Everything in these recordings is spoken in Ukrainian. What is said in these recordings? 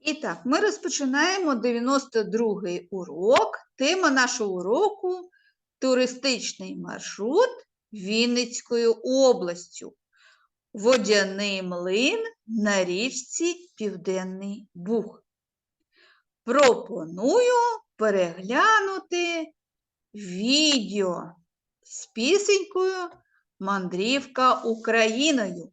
І так, ми розпочинаємо 92-й урок. Тема нашого уроку туристичний маршрут Вінницькою областю. Водяний млин на річці Південний Буг. Пропоную переглянути відео з пісенькою Мандрівка Україною.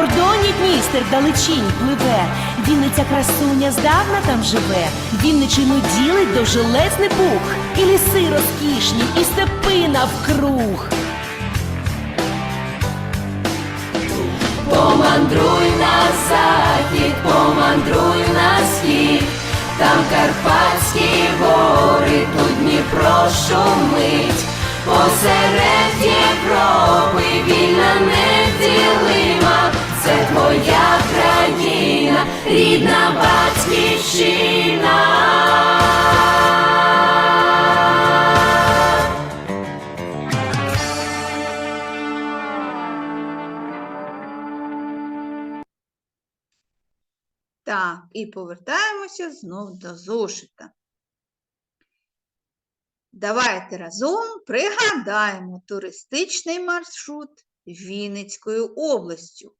На кордоні Дністер вдалечінь пливе, Вінниця красуня здавна там живе, Вінничину ділить довжелезний пух, і ліси розкішні, і степи навкруг. Помандруй на захід, помандруй на схід, там Карпатські гори, тут Дніпро шумить, посеред Європи рідна батьківщина. Так, і повертаємося знов до зошита. Давайте разом пригадаємо туристичний маршрут Вінницькою областю.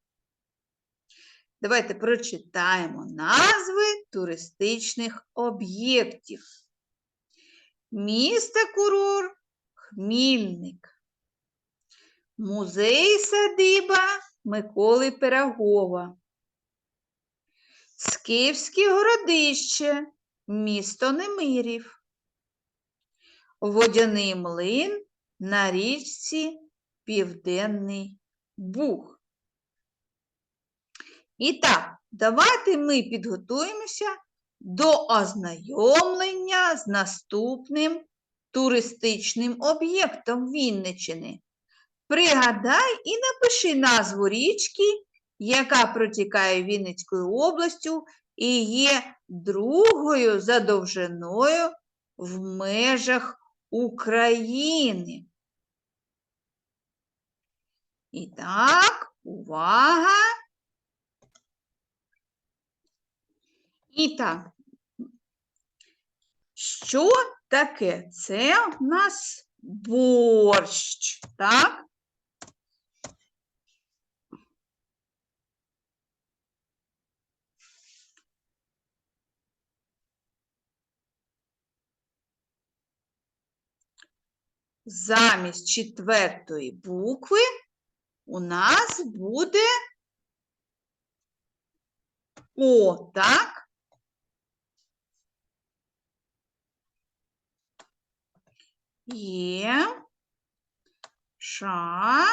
Давайте прочитаємо назви туристичних об'єктів. Місто Курор Хмільник. Музей садиба Миколи Пирогова. Скіфське городище, місто Немирів. Водяний млин на річці Південний Буг. І так, давайте ми підготуємося до ознайомлення з наступним туристичним об'єктом Вінничини. Пригадай і напиши назву річки, яка протікає Вінницькою областю і є другою за довжиною в межах України. І так, увага! І що таке? Це у нас борщ, так? Замість четвертої букви у нас буде О, так? Є. Ша.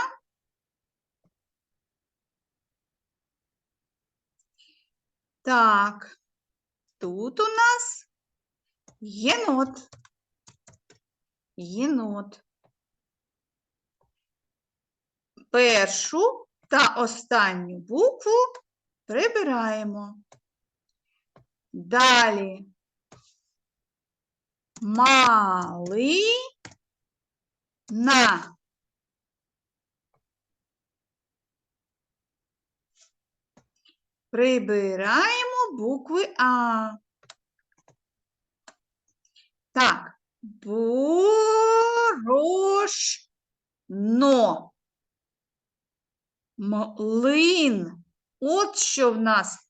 Так, тут у нас єнот. Єнот. Першу та останню букву прибираємо. Далі малий на. Прибираємо букви А. Так, борошно. Млин. От що в нас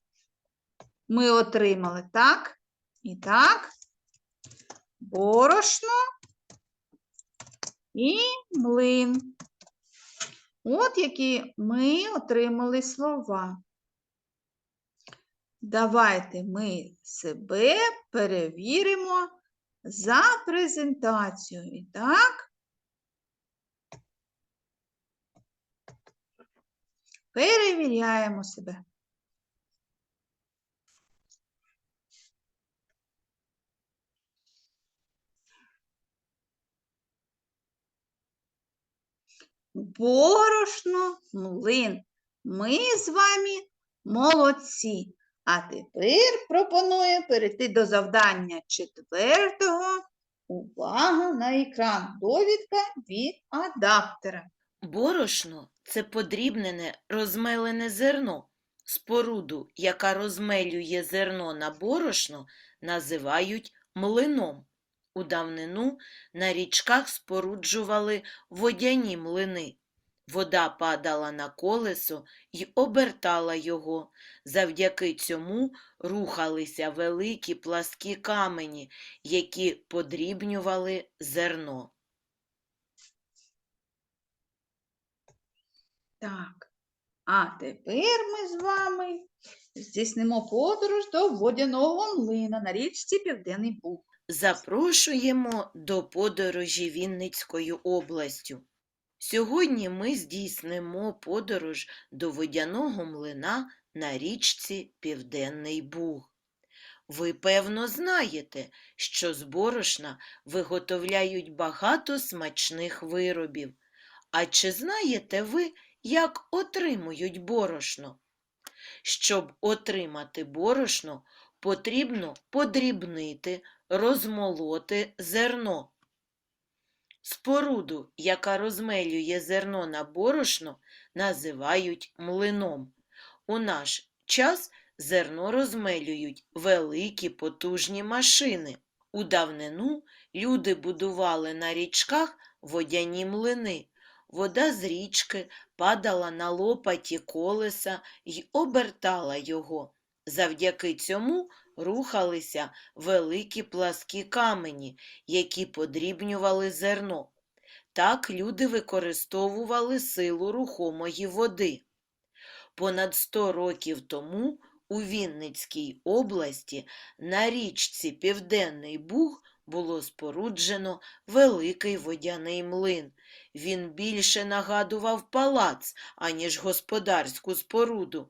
ми отримали, так? І так, борошно і млин. От які ми отримали слова. Давайте ми себе перевіримо за презентацією. Так, перевіряємо себе. Борошно, млин. Ми з вами молодці. А тепер пропоную перейти до завдання четвертого. Увага на екран. Довідка від адаптера. Борошно це подрібнене розмелене зерно. Споруду, яка розмелює зерно на борошно, називають млином. У давнину на річках споруджували водяні млини. Вода падала на колесо й обертала його. Завдяки цьому рухалися великі пласкі камені, які подрібнювали зерно. Так. А тепер ми з вами здійснимо подорож до водяного млина на річці Південний Буг. Запрошуємо до подорожі Вінницькою областю. Сьогодні ми здійснимо подорож до водяного млина на річці Південний Буг. Ви, певно, знаєте, що з борошна виготовляють багато смачних виробів. А чи знаєте ви, як отримують борошно? Щоб отримати борошно, потрібно подрібнити, розмолоти зерно. Споруду, яка розмелює зерно на борошно, називають млином. У наш час зерно розмелюють великі потужні машини. У давнину люди будували на річках водяні млини. Вода з річки падала на лопаті колеса й обертала його. Завдяки цьому рухалися великі пласкі камені, які подрібнювали зерно. Так люди використовували силу рухомої води. Понад 100 років тому у Вінницькій області на річці Південний Буг було споруджено великий водяний млин. Він більше нагадував палац, аніж господарську споруду.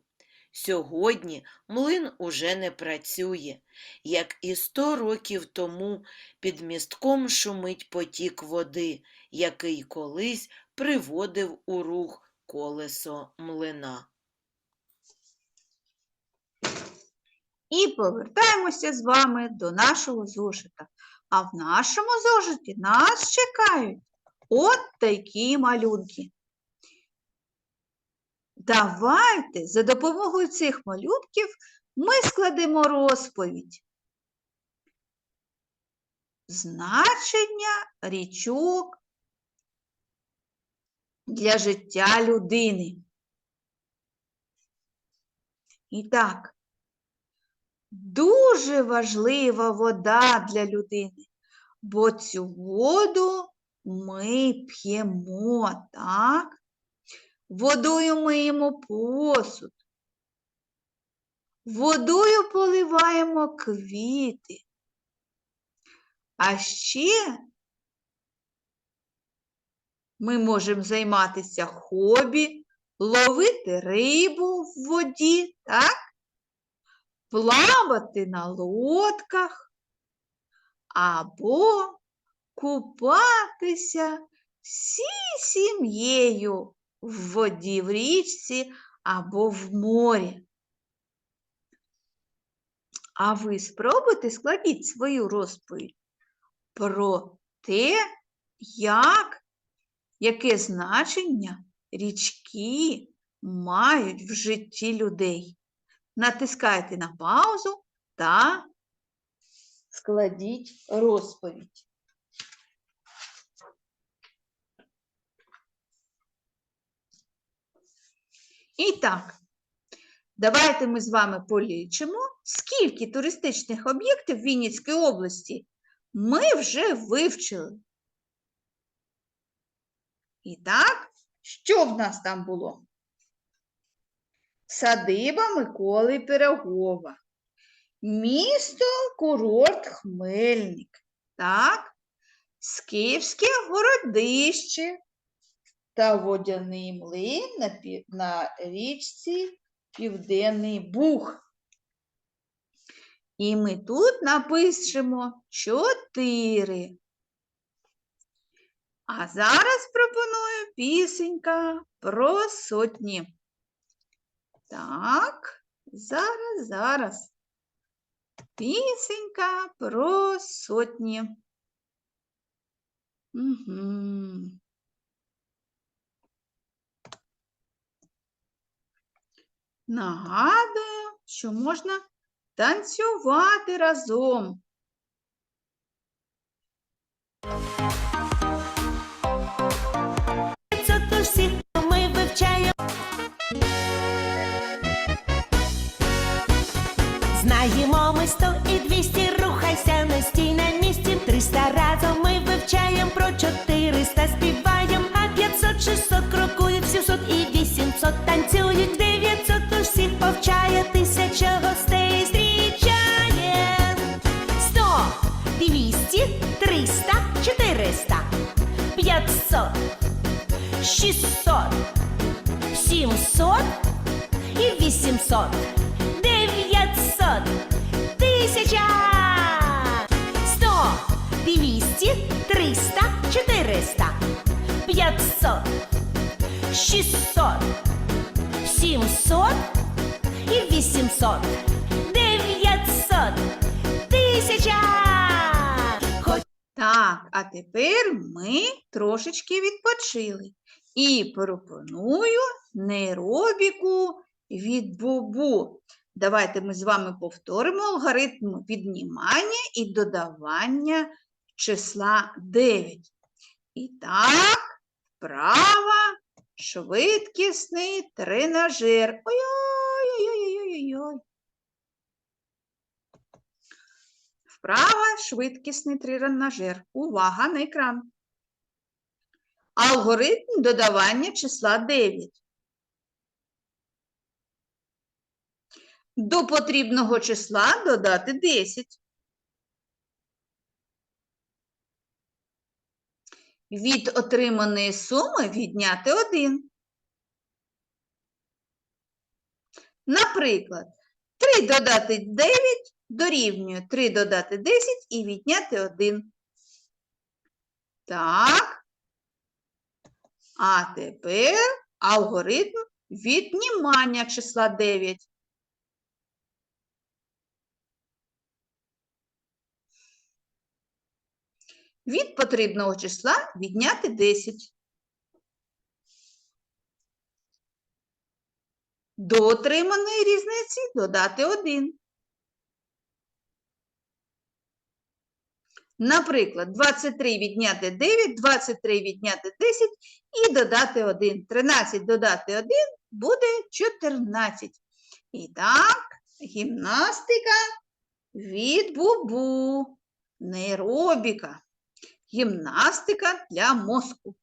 Сьогодні млин уже не працює. Як і сто років тому під містком шумить потік води, який колись приводив у рух колесо млина. І повертаємося з вами до нашого зошита. А в нашому зошиті нас чекають от такі малюнки. Давайте за допомогою цих малюнків ми складемо розповідь. Значення річок для життя людини. І так, дуже важлива вода для людини, бо цю воду ми п'ємо, так? Водою миємо посуд. Водою поливаємо квіти. А ще ми можемо займатися хобі, ловити рибу в воді, так? Плавати на лодках або купатися всій сім'єю в воді, в річці або в морі. А ви спробуйте складіть свою розповідь про те, як, яке значення річки мають в житті людей. Натискайте на паузу та складіть розповідь. І так, давайте ми з вами полічимо, скільки туристичних об'єктів Вінницької області ми вже вивчили. І так, що в нас там було? Садиба Миколи Пирогова. Місто курорт Хмельник. Так, Скіфське городище. Та водяний млин на, на річці Південний Буг. І ми тут напишемо чотири. А зараз пропоную пісенька про сотні. Так, зараз, зараз. Пісенька про сотні. Угу. Нагадую, що можна танцювати разом. Ми вивчаємо. Знаємо ми сто і двісті, рухайся, не стій на місці. Триста разом ми вивчаємо про чотириста співаєм, а п'ятсот, шістсот крокують, повчає, тисяча гостей зустрічає. Сто, двісті, триста, чотириста, п'ятсот. Шістсот, сімсот і вісімсот, дев'ятсот, тисяча, сто, двісті, триста, чотириста, п'ятсот, шістсот, сімсот і вісімсот, дев'ятсот, тисяча. Так, а тепер ми трошечки відпочили. І пропоную нейробіку від Бубу. Давайте ми з вами повторимо алгоритм віднімання і додавання числа 9. І так, вправа, швидкісний тренажер. Ой-ой-ой-ой-ой-ой. Вправа швидкісний тренажер. Увага на екран. Алгоритм додавання числа 9. До потрібного числа додати 10. Від отриманої суми відняти 1. Наприклад, 3 додати 9 дорівнює 3 додати 10 і відняти 1. Так. А тепер алгоритм віднімання числа 9. Від потрібного числа відняти 10. До отриманої різниці додати 1. Наприклад, 23 відняти 9, 23 відняти 10 і додати 1. 13 додати 1 буде 14. І так, гімнастика від бубу, нейробіка, гімнастика для мозку.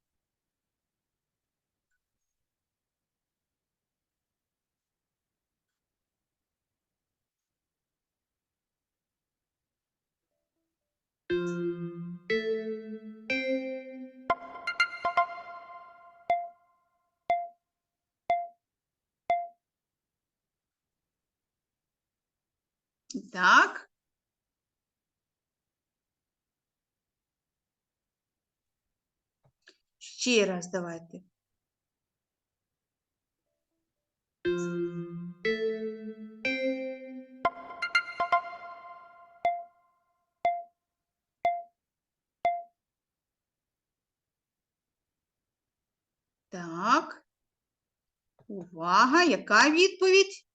Так. Ще раз давайте. Так. Увага, яка відповідь?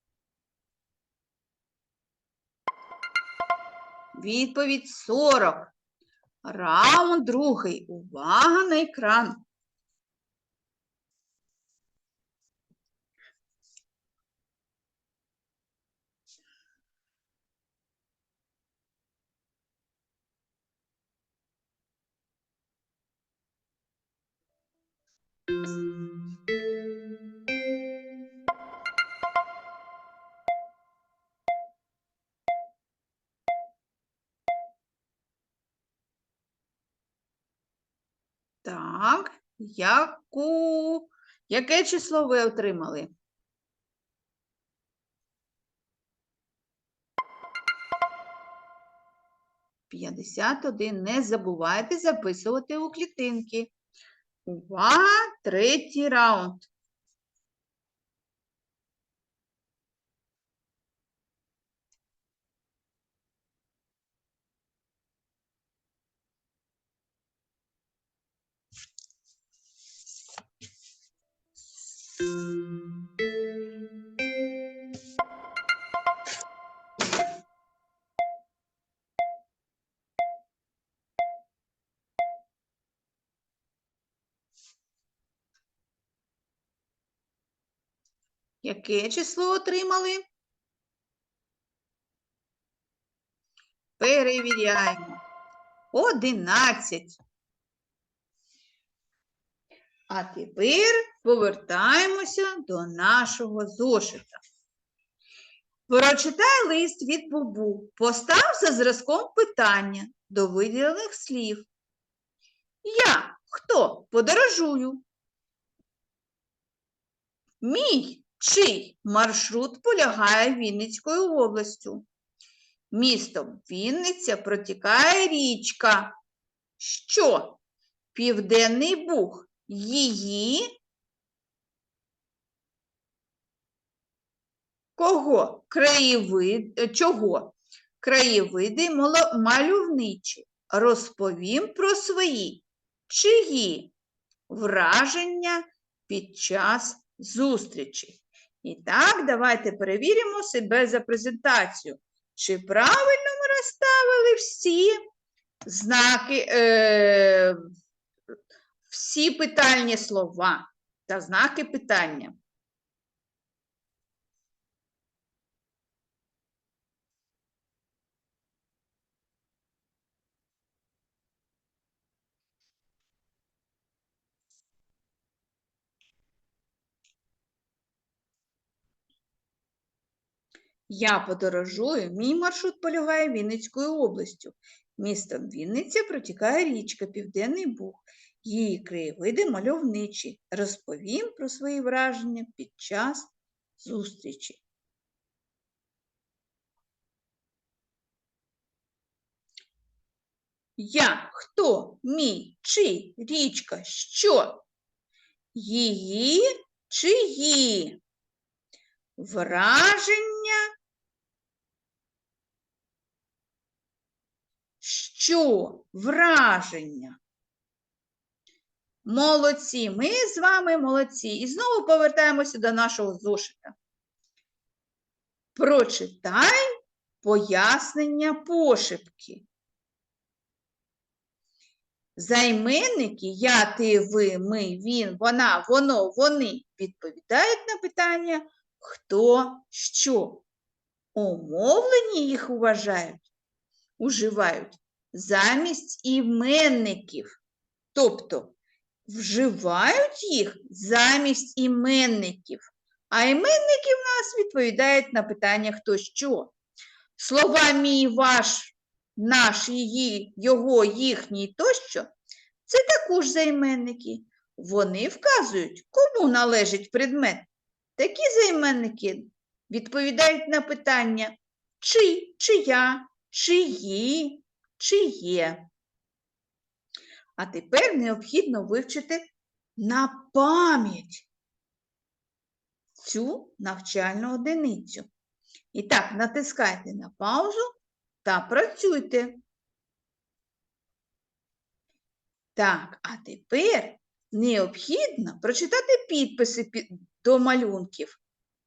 Відповідь 40. Раунд другий. Увага на екран. Яку Яке число ви отримали? П'ятдесят один. Не забувайте записувати у клітинки. Увага! Третій раунд. Яке число отримали? Перевіряємо. Одинадцять. А тепер повертаємося до нашого зошита. Прочитай лист від Бубу. Постав за зразком питання до виділених слів. Я хто подорожую? Мій чий маршрут полягає Вінницькою областю. Містом Вінниця протікає річка. Що? Південний Буг. Її кого? Краєвид... е, Чого? Краєвиди мальовничі. Розповім про свої. Чиї? Враження під час зустрічі. І так, давайте перевіримо себе за презентацію. Чи правильно ми розставили всі знаки, е, всі питальні слова та знаки питання? Я подорожую, мій маршрут полягає Вінницькою областю. Містом Вінниця протікає річка Південний Буг. Її краєвиди мальовничі. Розповім про свої враження під час зустрічі. Я, хто, мій, чий, річка, що? Її, чиї? Враження. Що? Враження. Молодці. Ми з вами молодці. І знову повертаємося до нашого зошита. Прочитай пояснення пошепки. Займенники я, ти, ви, ми, він, вона, воно, вони відповідають на питання хто, що. Умовлені їх вважають, уживають замість іменників. Тобто вживають їх замість іменників. А іменники в нас відповідають на питання хто що. Слова мій, ваш, наш, її, його, їхній тощо це також займенники. Вони вказують, кому належить предмет. Такі займенники відповідають на питання чи, чия, чиї, чиє. А тепер необхідно вивчити на пам'ять цю навчальну одиницю. І так, натискайте на паузу та працюйте. Так, а тепер необхідно прочитати підписи до малюнків.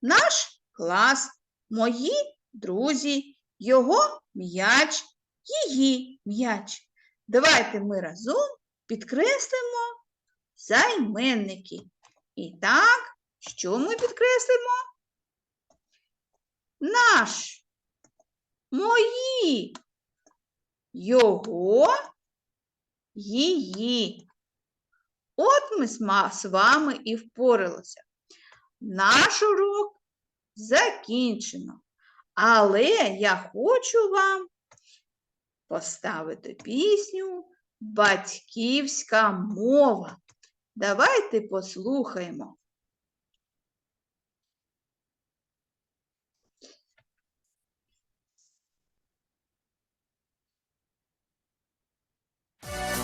Наш клас, мої друзі, його м'яч, її м'яч. Давайте ми разом підкреслимо займенники. І так, що ми підкреслимо? Наш, мої, його, її. От ми з вами і впоралися. Наш урок закінчено. Але я хочу вам поставити пісню батьківська мова. Давайте послухаємо. you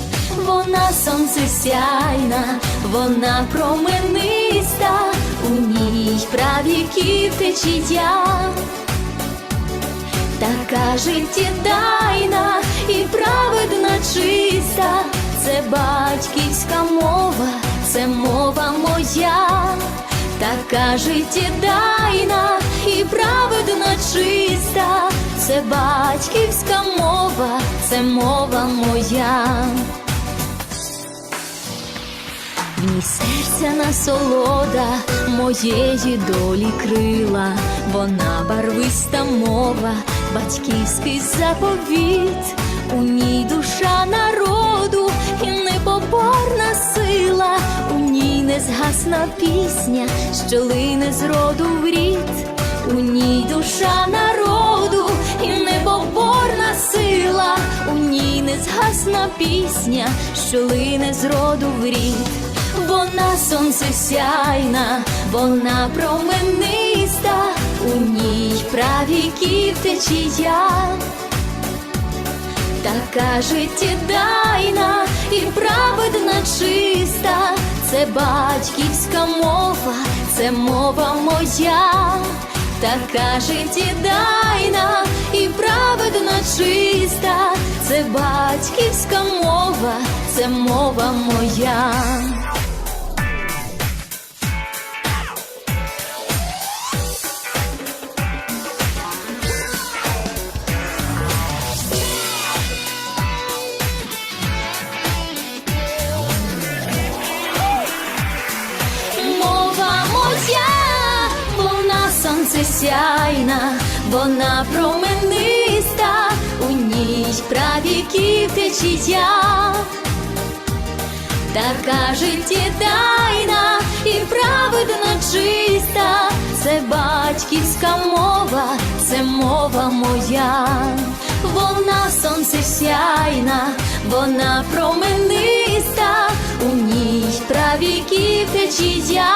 Вона сонце сяйна, вона промениста, у ній правіків течія, така життєдайна і праведна чиста, це батьківська мова, це мова моя, така життєдайна і праведна чиста, це батьківська мова, це мова моя. В серця насолода моєї долі крила, вона барвиста мова, батьківський заповіт, у ній душа народу і непоборна сила, у ній незгасна пісня, що лине з роду в рід, у ній душа народу і непоборна сила, у ній незгасна пісня, що лине з роду в рід. Вона сонце сяйна, вона промениста, у ній правіків течія, така життєдайна і праведна чиста, це батьківська мова, це мова моя, така життєдайна і праведна чиста, це батьківська мова, це мова моя. Сонце сяйна, вона промениста, у ній правіків течія, така життєдайна і праведна чиста, це батьківська мова, це мова моя, вона сонце сяйна, вона промениста, у ній правіків течія,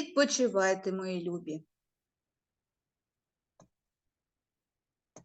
Відпочивайте, мої любі.